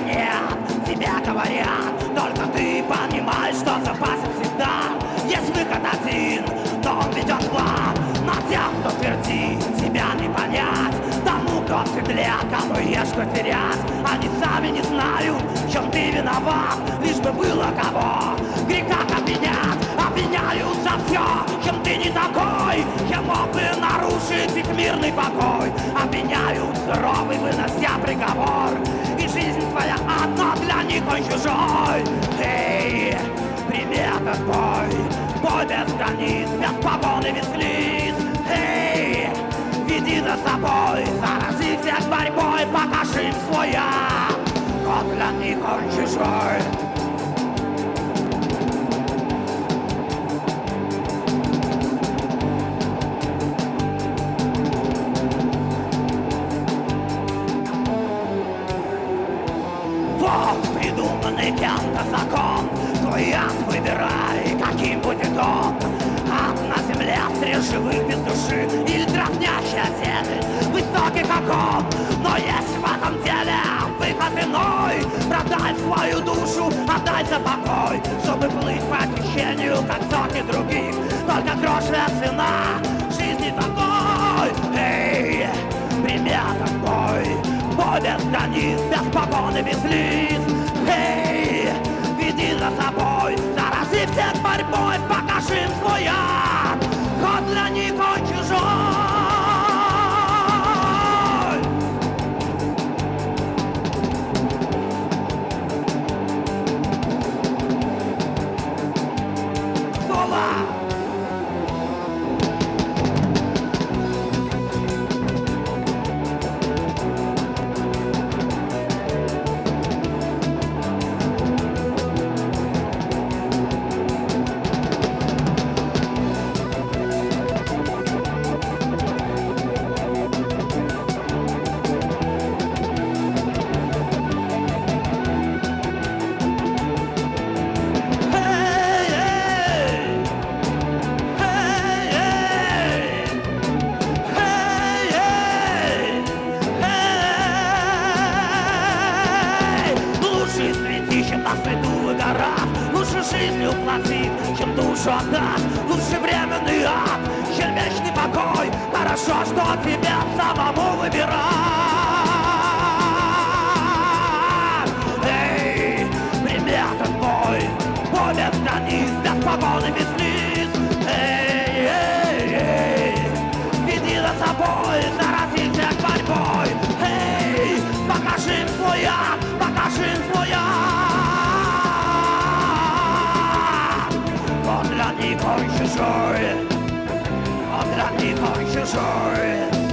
нет, тебя говорят Только ты понимаешь, что запасен всегда. Есть выход один, но он ведет к вам Но тем, кто твердит, тебя не понять. Тому, кто в седле, кому есть что терять. Они сами не знают, в чем ты виноват. Лишь бы было кого греха обвинять. Обвиняют за все, чем ты не такой Чем мог бы нарушить их мирный покой. Обвиняют суровый, вынося приговор чужой. Эй, прими этот бой Бой без границ, без погон и без лиц Эй, веди за собой Зарази всех борьбой, покажи им свой я Кот для них он чужой придуманный кем-то закон Твой ад выбирай, каким будет он. Ад на земле среди живых без души Или дразнящий отец высокий как он Но есть в этом деле выход иной. Продай свою душу, отдай за покой Чтобы плыть по течению, как сотни других. Только грошная цена жизни такой. Эй, прими этот бой без границ, без погоны, без лиц жизнью платить, чем душу отдать Лучше временный ад, чем вечный покой. Хорошо, что тебе самому выбирать. Эй, этот бой Бой без границ, без погоны, без лиц Эй, эй, эй Веди за собой, зарази всех Он для них он чужой